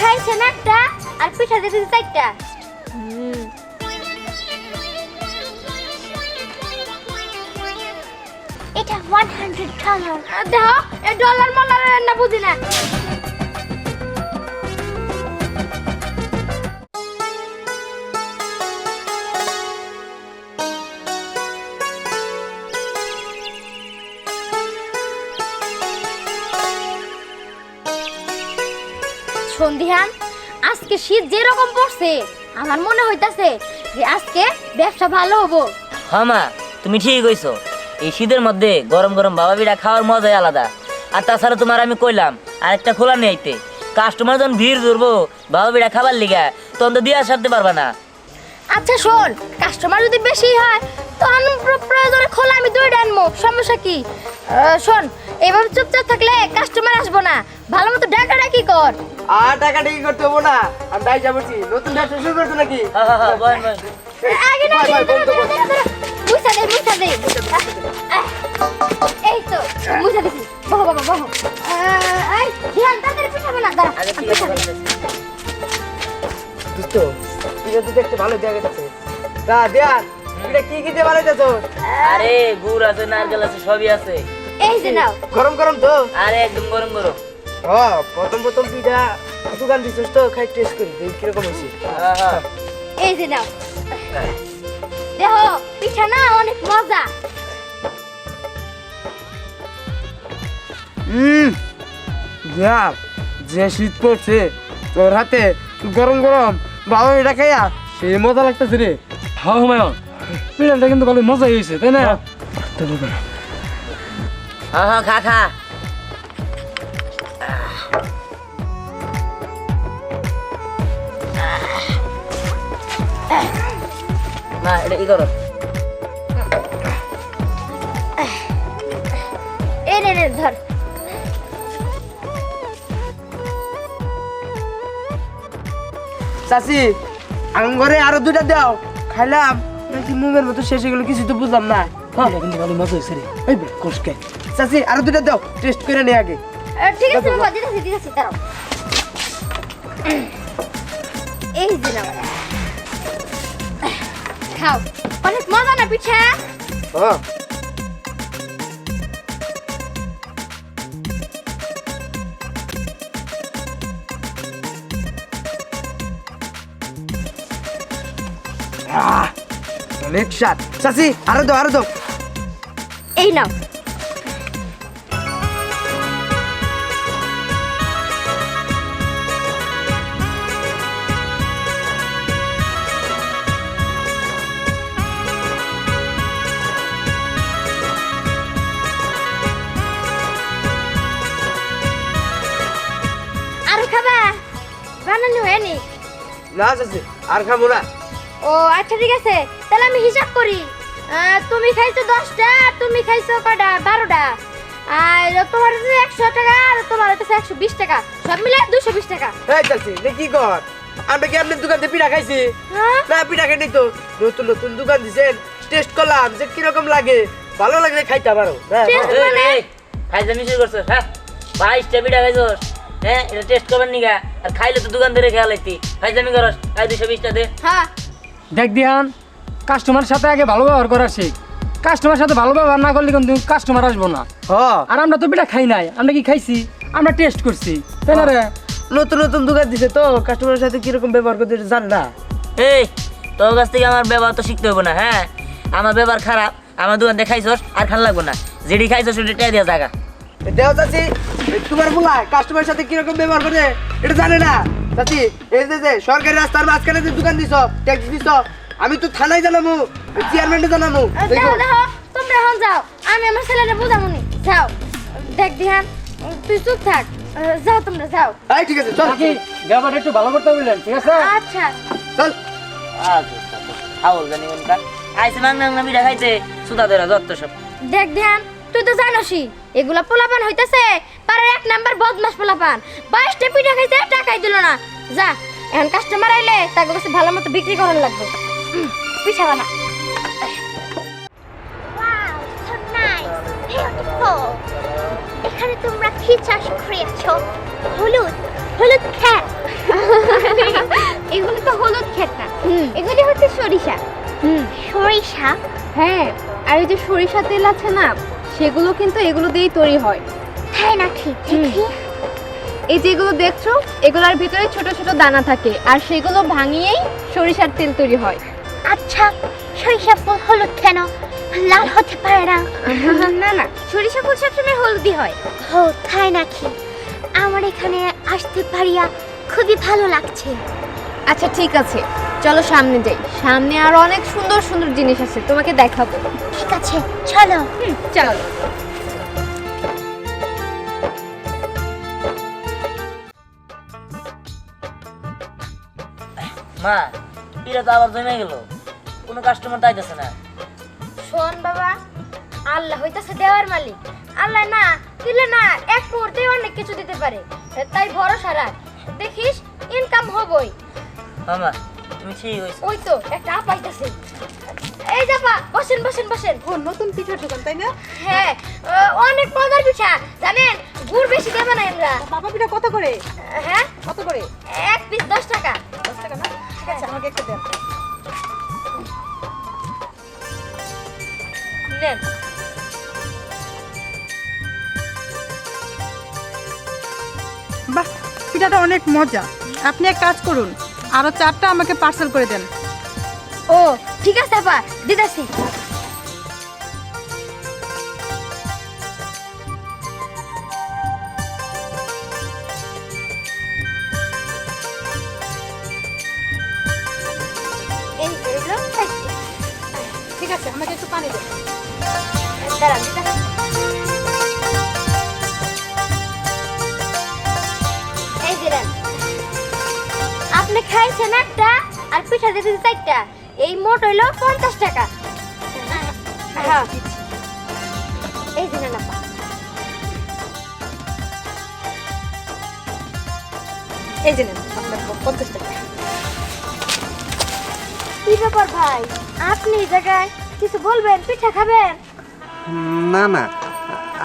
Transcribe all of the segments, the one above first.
খাইছেন একটা আর পিঠা দিতেছে চারটা। এটা ওয়ান হান্ড্রেড ডলার দেখো এই ডলার মলার না, বুঝি না। সন্ধিহান আজকে শীত যেরকম পড়ছে আমার মনে হইতাছে যে আজকে ব্যবসা ভালো হব। হ্যাঁ মা তুমি ঠিকই কইছো। এই শীতের মধ্যে গরম গরম বাবা বিড়া খাওয়ার মজাই আলাদা। আর তাছাড়া তোমার আমি কইলাম আরেকটা খোলা নেই আইতে। কাস্টমার যখন ভিড় ধরবো বাবা বিড়া খাবার লিগা তখন তো দিয়ে সারতে পারবা না। আচ্ছা শোন কাস্টমার যদি বেশি হয় তখন প্র- প্রয়োজনে খোলা আমি দুইটা আনব সমস্যা কি? আহ, শোন এভাবে চুপচাপ থাকলে কাস্টমার না ভালো মতো ডাকা ডাকি কর। আর টাকা টাকি করতে হব না আমি তাই যাবছি নতুন ব্যবসা শুরু করছ নাকি? হ্যাঁ হ্যাঁ হ্যাঁ আগে না। মুছা দে মুছা দে। এই তো মুছা দিছি। বহ বাবা বহ। এই ধ্যান তাড়াতাড়ি পিছাবে না দাঁড়া দোস্ত তো ভালো দেখা যাচ্ছে তা দেয়ার এটা কি কি দিয়ে বানাইতেছ? আরে গুড় আছে নারকেল আছে সবই আছে। এই যে নাও। গরম গরম তো। আরে একদম গরম গরম। প্রথম প্রথম পিঠা দোকান দিছিস তো খাই টেস্ট করি দেখি কীরকম হয়েছে। হ্যাঁ হ্যাঁ। এই যে নাও। দেখো পিঠা না অনেক মজা। হুম যা যে শীত পড়ছে তোর হাতে গরম গরম বাবা এটা খাইয়া সেই মজা লাগতেছে রে। হ্যাঁ হুমায়ুন। পিড়ালটা কিন্তু ভালো মজাই হয়েছে তাই না? হ্যাঁ হ্যাঁ খা খা। মা এটা কি করো। এই নে নে ধর। চাচি আঙ ঘরে আরও দুইটা দাও। খাইলাম নাকি মুখের মতো শেষ হয়ে গেল কিছু তো বুঝলাম না। হ্যাঁ কিন্তু ভালো মজা হয়েছে রে। এই বে কোষকে চাচি আরও দুইটা দাও টেস্ট করে নে আগে। ঠিক আছে বাবা দিতেছি দিতেছি দাঁড়াও। এই যে নাও খাও। অনেক মজা না পিঠা? হ্যাঁ অনেক স্বাদ। চাচি আরও দাও আরও দাও। এই নাও। না চাচি আর খাব না। ও আচ্ছা ঠিক আছে। তাহলে আমি হিসাব করি। তুমি খাইছো দশটা আর তুমি খাইছো কটা বারোটা। আর তোমার হচ্ছে একশো টাকা আর তোমার হচ্ছে একশো বিশ টাকা। সব মিলে দুশো বিশ টাকা। এই চাচি কি কর? আমরা কি আপনার দোকান থেকে পিঠা খাইছি? হ্যাঁ? না পিঠা খাইনি তো। নতুন নতুন দোকান দিছেন। টেস্ট করলাম যে কীরকম লাগে। ভালো লাগলে খাইতে পারো। হ্যাঁ এই, মানে? খাইতে মিশে করছ হ্যাঁ? বাইশটা পিঠা খাইছোস হ্যাঁ? এটা টেস্ট করবেন নিগা আর খাইলে তো দোকান ধরে খেয়াল লাগতি করস খাই দুশো বিশটা দে। হ্যাঁ। দেখ দিহান কাস্টমার সাথে আগে ভালো ব্যবহার করার শিখ। কাস্টমার সাথে ভালো ব্যবহার না করলে কিন্তু কাস্টমার আসব না। আর আমরা তো পিঠা খাই নাই আমরা কি খাইছি? আমরা টেস্ট করছি। তাই না রে? নতুন নতুন দোকান দিছে তো কাস্টমারের সাথে কীরকম ব্যবহার করতে জান না। এই তোর কাছ থেকে আমার ব্যবহার তো শিখতে হবে না হ্যাঁ? আমার ব্যবহার খারাপ আমার দোকান দিয়ে খাইছস আর খান লাগবো না। যেটি খাইছস সেটি টেয়া দিয়া জায়গা দেও চাচি এই তোমার বলা কাস্টমারের সাথে কীরকম ব্যবহার করে এটা জানে না। চাচি এই যে যে সরকারি রাস্তার মাঝখানে যে দোকান দিছ ট্যাক্স দিছ আমি তো থানায় জানাব চেয়ারম্যানকে জানাব আহ, দেখো। দেখো তোমরা এখন যাও। আমি আমার ছেলেটা বুঝামুনি। যাও। দেখ দিহান তুই চুপ থাক। যাও তোমরা যাও। এই ঠিক আছে চল। নাকি ব্যবহারটা একটু ভালো করতে বললেন ঠিক আছে? আচ্ছা। চল। হাউল জানি মনকা আইসে মাংনা মাংনা পিঠা খাইতে সুতা ধরা যত সব। দেখ ধ্যান তুই তো জানোসই এগুলা পোলাপান হইতাছে। পাড়ার এক নাম্বার বদমাস পোলাপান। বাইশটা পিঠা খাইছে টাকাই দিল না। যা এখন কাস্টমার আইলে তাকে কাছে ভালো মতো বিক্রি করার লাগবে। পিঠা বানা। এখানে তোমরা কি চাষ করেছ? হলুদ হলুদ খ্যাত এগুলো তো হলুদ ক্ষেত না। এগুলি হচ্ছে সরিষা। সরিষা? হ্যাঁ আর এই যে সরিষা তেল আছে না সেগুলো কিন্তু এগুলো দিয়েই তৈরি হয়। তাই নাকি? দেখি। এই যেগুলো দেখছ এগুলোর ভিতরে ছোট ছোট দানা থাকে আর সেগুলো ভাঙিয়েই সরিষার তেল তৈরি হয়। আচ্ছা সরিষা ফুল হলুদ কেন? লাল হতে পারে না। না না সরিষা ফুল সবসময় হলুদই হয়। ও তাই নাকি? আমার এখানে আসতে পারিয়া খুবই ভালো লাগছে। আচ্ছা ঠিক আছে। চলো সামনে যাই। সামনে আরও অনেক সুন্দর সুন্দর জিনিস আছে তোমাকে দেখাবো। ঠিক আছে চলো। চলো। মা পিড়া তো আবার জমে গেল। কোনো কাস্টমার তাইতেছে না। শোন বাবা আল্লাহ হইতাছে দেওয়ার মালিক। আল্লাহ না দিলে না এক মুহূর্তে অনেক কিছু দিতে পারে। তাই ভরসা রাখ। দেখিস ইনকাম হবই। মামা তুমি ঠিক হয়েছো। ওই তো একটা আপ আইতাছে। এই যাবা বসেন বসেন বসেন। ও নতুন পিঠার দোকান তাই না? হ্যাঁ অনেক মজার পিঠা জানেন? গুড় বেশি দেবে না আমরা। বাবা পিঠা কত করে? হ্যাঁ? কত করে? এক পিস দশ টাকা। দশ টাকা না? ঠিক আছে আমাকে একটা দেন। নেন। বাহ পিঠাটা অনেক মজা। আপনি এক কাজ করুন আরও চারটা আমাকে পার্সেল করে দেন ও, ঠিক আছে, আপা দিদাসি। ঠিক আছে, আমাকে একটু পানি দেন দাঁড়ান। আপনি খাইছেন একটা আর পিঠা দিয়েছেন চারটা। এই মোট হইল পঞ্চাশ টাকা। হ্যাঁ। এই যে নেন এই যে পঞ্চাশ টাকা। কি ব্যাপার ভাই? আপনি এই জায়গায় কিছু বলবেন? পিঠা খাবেন? না না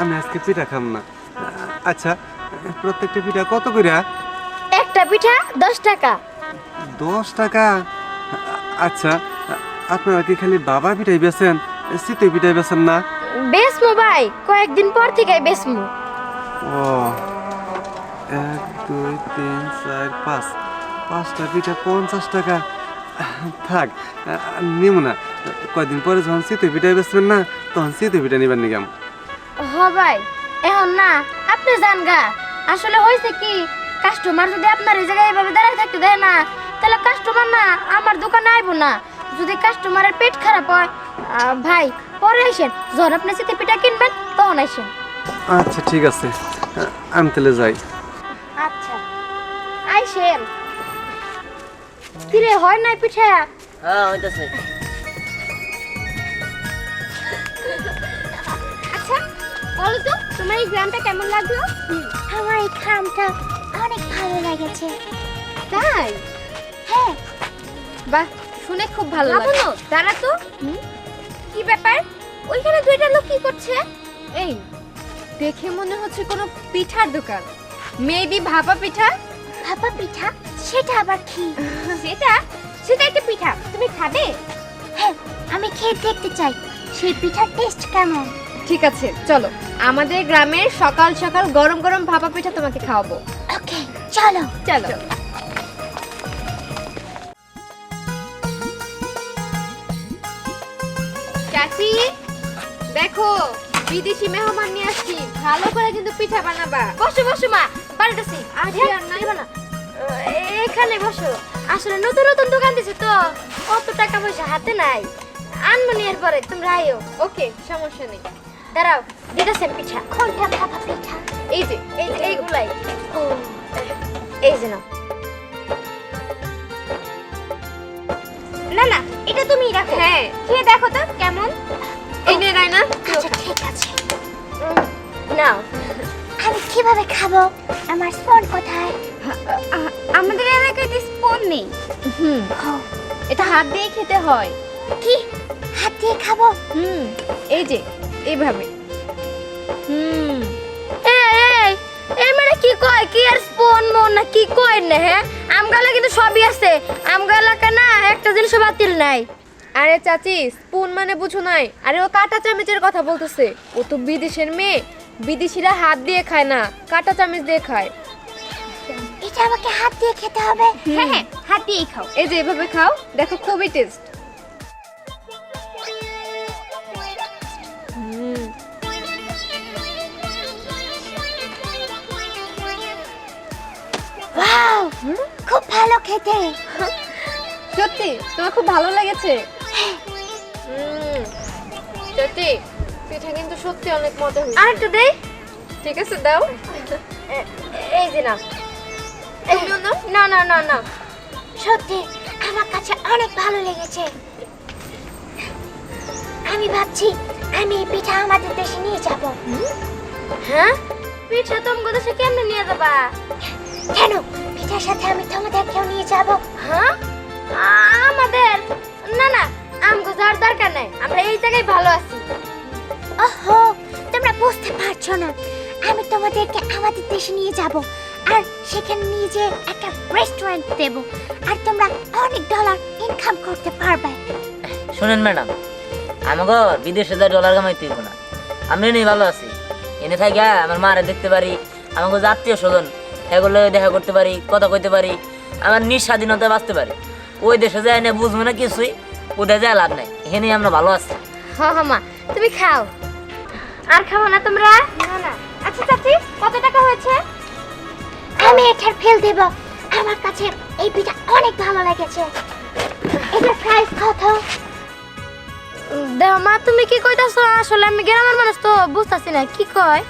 আমি আজকে পিঠা খাম না। আচ্ছা প্রত্যেকটা পিঠা কত করে একটা পিঠা দশ টাকা। দশ টাকা? আচ্ছা আপনারা কি খালি বাবা পিঠাই বেছেন শীতই পিঠাই বেছেন না? বেসমু ভাই কয়েকদিন পর থেকে বেসমু ও এক দুই তিন চার পাঁচ। পাঁচটা পিঠা পঞ্চাশ টাকা। থাক নিব না। কয়দিন পরে যখন শীতই পিঠাই বেচবেন না তখন শীতই পিঠা নিবেন নিগাম হ ভাই এখন না আপনি যান গা। আসলে হয়েছে কি কাস্টমার যদি আপনার এই জায়গায় এভাবে দাঁড়ায় থাকতে দেয় না তাহলে কাস্টমার না আমার দোকানে আইব না। যদি কাস্টমারের পেট খারাপ হয় ভাই পরে আইসেন। যখন আপনি চিতে পিঠা কিনবেন তখন আইসেন। আচ্ছা ঠিক আছে। আমি তাহলে যাই। আচ্ছা। আইসেন। কিরে হয় নাই পিঠা? হ্যাঁ হইতেছে। আচ্ছা বলো তো তোমার এই গ্রামটা কেমন লাগল? আমার এই গ্রামটা অনেক ভালো লেগেছে। তাই? বাহ শুনে খুব ভালো লাগল। দাঁড়া তো। কি ব্যাপার? ওইখানে দুইটা লোক কি করছে? এই দেখে মনে হচ্ছে কোনো পিঠার দোকান। মেবি ভাপা পিঠা? ভাপা পিঠা? সেটা আবার কি? সেটা? সেটা একটা পিঠা। তুমি খাবে? হ্যাঁ আমি খেয়ে দেখতে চাই। সেই পিঠার টেস্ট কেমন? ঠিক আছে চলো। আমাদের গ্রামের সকাল সকাল গরম গরম ভাপা পিঠা তোমাকে খাওয়াবো। ওকে চলো। চলো। দেখো বিদেশি মেহমান নিয়ে আসছি। ভালো করে কিন্তু পিঠা বানাবা। বসো বসো মা পাল্টাছি আজ আর নাই না। এখানে বসো। আসলে নতুন নতুন দোকান দিছে তো। অত টাকা পয়সা হাতে নাই। আনমনি এর পরে তোমরা আইও। ওকে সমস্যা নেই। দাঁড়াও দিতেছেন পিঠা। কোনটা ভাপা পিঠা? এই যে এই এইগুলাই। এই যে নাও। না না এটা তুমি রাখো। হ্যাঁ। খেয়ে দেখো তো কেমন? এই নে রায়না। আচ্ছা ঠিক আছে। নাও। আমি কীভাবে খাব? আমার স্পুন কোথায়? আমাদের এলাকায় তো স্পুন নেই। হুম। এটা হাত দিয়ে খেতে হয়। কি? হাত দিয়ে খাব? হুম এই যে এইভাবে। হুম। এই মানে কি কয়? কি আর স্পুন আম্মু না কি কই না হ্যাঁ? আমগালা কিন্তু সবই আছে। আমগা এলাকা না একটা জিনিস বাতিল নাই। আরে চাচি স্পুন মানে বুঝো নাই। আরে ও কাঁটা চামচের কথা বলতেছে। ও তো বিদেশের মেয়ে। বিদেশিরা হাত দিয়ে খায় না কাঁটা চামচ দিয়ে খায়। এটা আমাকে হাত দিয়ে খেতে হবে। হ্যাঁ হ্যাঁ হাত দিয়েই খাও। এই যে এভাবে খাও দেখো খুবই টেস্ট খুব ভালো খেতে। সত্যি তোমার খুব ভালো লেগেছে। সত্যি পিঠা কিন্তু সত্যি অনেক মজা হয়েছে। আরেকটু দেই। ঠিক আছে দাও। এই যে না তুমিও। না না না না। সত্যি আমার কাছে অনেক ভালো লেগেছে। আমি ভাবছি আমি এই পিঠা আমাদের দেশে নিয়ে যাব। হ্যাঁ? পিঠা তোমাদের দেশে কেমনে নিয়ে যাবা? কেন? পিঠার সাথে আমি তোমাদেরকেও নিয়ে যাব? হ্যাঁ? আমাদের? না না যাওয়ার দরকার নাই। আমরা এই জায়গায় ভালো আছি। ওহো তোমরা বুঝতে পারছ না। আমি তোমাদেরকে আমাদের দেশে নিয়ে যাব আর সেখানে নিয়ে যে একটা রেস্টুরেন্ট দেব আর তোমরা অনেক ডলার ইনকাম করতে পারবে। শুনেন ম্যাডাম আমাকে বিদেশে যা ডলার কামাইতে হইব না। আমি নেই ভালো আছি। এনে থাকি আমার মারে দেখতে পারি আমাকে যে আত্মীয় স্বজন এগুলো দেখা করতে পারি কথা কইতে পারি আমার নিঃস্বাধীনতা বাঁচতে পারি। ওই দেশে যায় না বুঝব না কিছুই। ওদের যায় লাভ নাই এখানে আমরা ভালো আছি। হ্যাঁ হ্যাঁ মা তুমি খাও। আর খাব না তোমরা? না না। আচ্ছা চাচি কত টাকা হয়েছে? আমি এটার ফেল দেব। আমার কাছে এই পিঠা অনেক ভালো লেগেছে। এটার প্রাইস কত? দেহ মা তুমি কি কইতাছো? আসলে আমি গ্রামের মানুষ তো বুঝতাছি না কি কয়?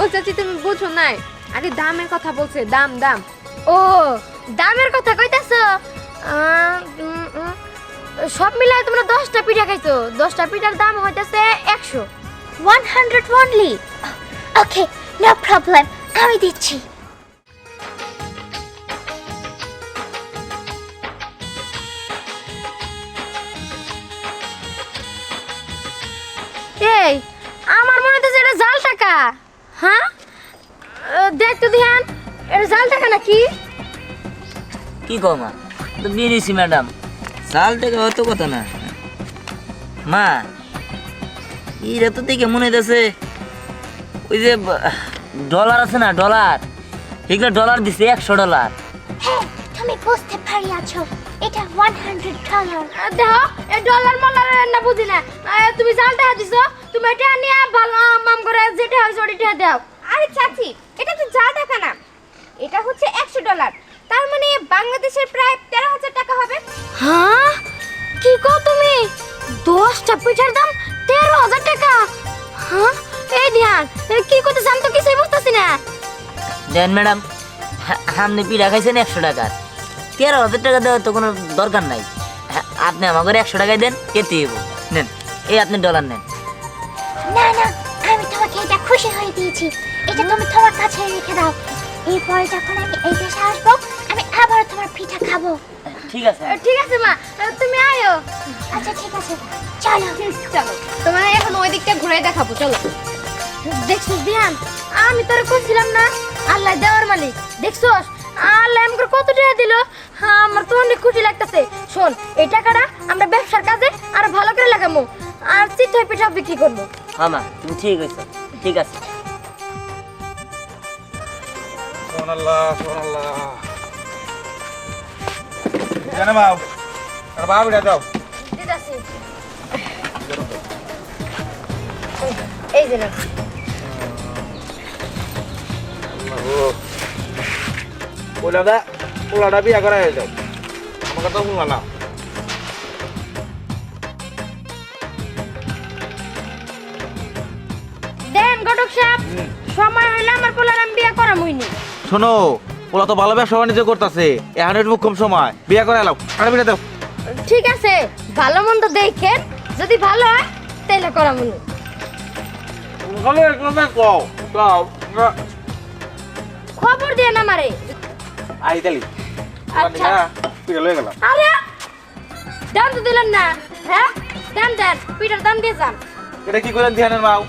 ও চাচি তুমি বুঝো নাই। আরে দামের কথা বলছে দাম দাম। ও দামের কথা কইতাছো? সব মিলাই তোমরা দশটা পিঠা খাইছো। দশটা পিঠার দাম হইতাছে একশো। One hundred only okay no problem আমি দিচ্ছি। এই আমার মনে হচ্ছে এটা জাল টাকা। হ্যাঁ? দেখ তো ধ্যান এটা জাল টাকা নাকি? কি কো মা? তো বেরিয়েছি ম্যাডাম চাল থেকে অত কথা না। মা এটা তো দেখে মনে হইতেছে ওই যে ডলার আছে না ডলার। এগুলো ডলার দিছে একশো ডলার। হ্যাঁ তুমি বুঝতে পারিয়াছো এটা 100 ডলার দেখো এই ডলার মলার না বুঝি না। তুমি জাল টাকা দিছো তুমি এটা নিয়ে ভালো মাম করে যেটা হয়েছে ওটা দাও। আরে চাচি এটা তো যা টাকা না। এটা হচ্ছে একশো ডলার। তার মানে বাংলাদেশের প্রায় তেরো হাজার টাকা হবে। হ্যাঁ? কি কো তুমি? দশটা পিঠার দাম তেরো হাজার টাকা? হ্যাঁ? এই ধ্যান কি করতে জান তো কিছুই বুঝতেছি না। দেন ম্যাডাম আপনি পিঠা খাইছেন একশো টাকার তেরো হাজার টাকা দেওয়ার তো কোনো দরকার নাই। হ্যাঁ, আপনি আমাকে একশো টাকায় দেন দেব নেন এই আপনি ডলার নেন। না না আমি তোমাকে এটা খুশি হয়ে দিয়েছি। এটা তুমি তোমার কাছে রেখে দাও। এরপরে যখন আমি এই দেশে আসব আমি আবার তোমার পিঠা খাব। ঠিক আছে। ঠিক আছে মা। তুমি আয়ো। আচ্ছা ঠিক আছে। চলো। চলো। তোমার এখন ওই দিকটা ঘুরে দেখাবো চলো। দেখছিস ধ্যান আমি তোর কইছিলাম না আল্লাহ দেওয়ার মালিক। দেখছস? আল্লাহ আমাকে কত টাকা দিল? হ্যাঁ আমার তো অনেক খুশি লাগতেছে। শোন এই টাকাটা আমরা ব্যবসার কাজে আরও ভালো করে লাগামো। আর চিঠা পিঠা বিক্রি করব। হ্যাঁ মা তুমি ঠিক হয়েছো ঠিক আছে। সোনাল্লাহ সোনাল্লাহ জানে মাও আর দাও দিদাসি এই যে না পোলাটা পোলাটা বিয়া করা হয়ে যাও আমাকে তো শুনলা না। দেন ঘটক সাহেব সময় হইলে আমার পোলার আমি বিয়ে করাম হইনি শোনো পোলা তো ভালো ব্যবসা বাণিজ্য করতেছে। এখন একটু কম সময়। বিয়া করে এলাও আর বিটা দাও। ঠিক আছে ভালো মন্দ দেখেন যদি ভালো হয় তাহলে ভালো একদম কও। দাও। খবর দিয়ে না মারে। আই তালি। আচ্ছা। পিঠা লয়ে গেলাম। আরে দাম তো দিলেন না। হ্যাঁ দেন দেন। পিঠার দাম দিয়ে যান। এটা কি করেন ধ্যানের মাও?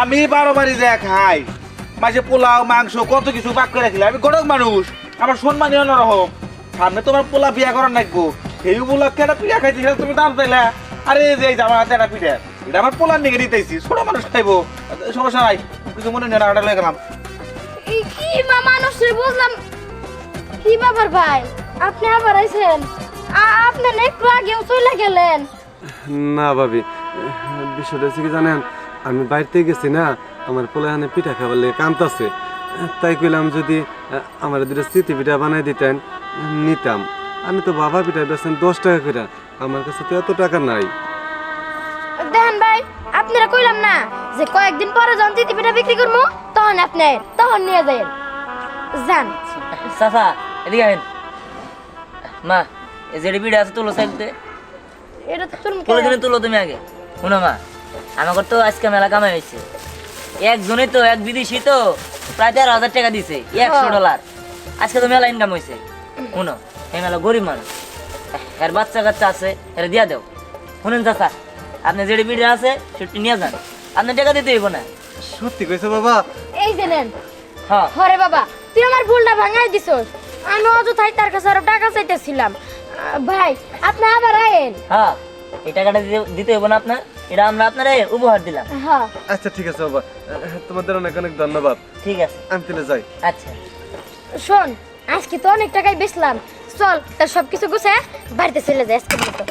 আমি বারো বাড়ি যা খাই। মাঝে পোলাও মাংস কত কিছু পাক করে রাখিলে। আমি গরম মানুষ আমার সম্মানই অন্যরকম সামনে তোমার পোলা বিয়া করার নাকবো সেই উপলক্ষে একটা পিঠা খাইছি সেটা তুমি দাম চাইলা আরে যে আমার হাতে একটা পিঠা এটা আমার পোলার নিকে দিতেছি। ছোট মানুষ খাইবো। সমস্যা নাই কিছু মনে নেই ওটা লয়ে গেলাম কি মা মানুষ বুঝলাম। কি ব্যাপার ভাই? আপনি আবার আইছেন? আ- আপনি একটু আগেও চলে গেলেন। না ভাবি বিষয়টা হচ্ছে কি জানেন আমি বাড়িতে গেছি না আমার পোলাহানে পিঠা খাবার লেগে কামতাছে। তাই কইলাম যদি আমার দুটো স্মৃতি পিঠা বানাই দিতেন নিতাম। আমি তো বাবা পিঠা বেছেন দশ টাকা করে আমার কাছে তো এত টাকা নাই। দেখেন ভাই আপনারা কইলাম না যে কয়েকদিন পরে যখন চিঠি পিঠা বিক্রি করব তখন আপনি তখন নিয়ে যাবেন যান। চাচা এদিকে আহেন মা এই যে বিড়ি আছে তুলো সাইডতে এটা তো তুলো তুমি আগে। শুনো মা আমাকে তো আজকে মেলা কামাই হয়েছে একজনে তো এক বিদেশি তো প্রায় তেরো হাজার টাকা দিছে একশো ডলার। আজকে তো মেলা ইনকাম হয়েছে শুনো এই মেলা গরিব মানুষ। এর বাচ্চা কাচ্চা আছে এর দিয়া দেও। শুনেন চাচা আপনি যেটি বিড়ি আছে সেটি নিয়ে যান। আপনি টাকা দিতে হইব না। সত্যি কইছে বাবা? এই যে নেন। হ্যাঁ। হরে বাবা তুই আমার ভুলটা ভাঙাই দিছস। আমি অযথাই তার কাছে আরও টাকা চাইতেছিলাম। ভাই আপনি আবার আয়েন। হ্যাঁ এই টাকাটা দিতে দিতে হইব না আপনার। এটা আমরা আপনারে উপহার দিলাম। হ্যাঁ। আচ্ছা ঠিক আছে বাবা। তোমাদের অনেক অনেক ধন্যবাদ। ঠিক আছে। আমি তাহলে যাই। আচ্ছা। শোন আজকে তো অনেক টাকাই বেচলাম। চল তার সবকিছু গুছে বাড়িতে চলে যায় আজকে মতো।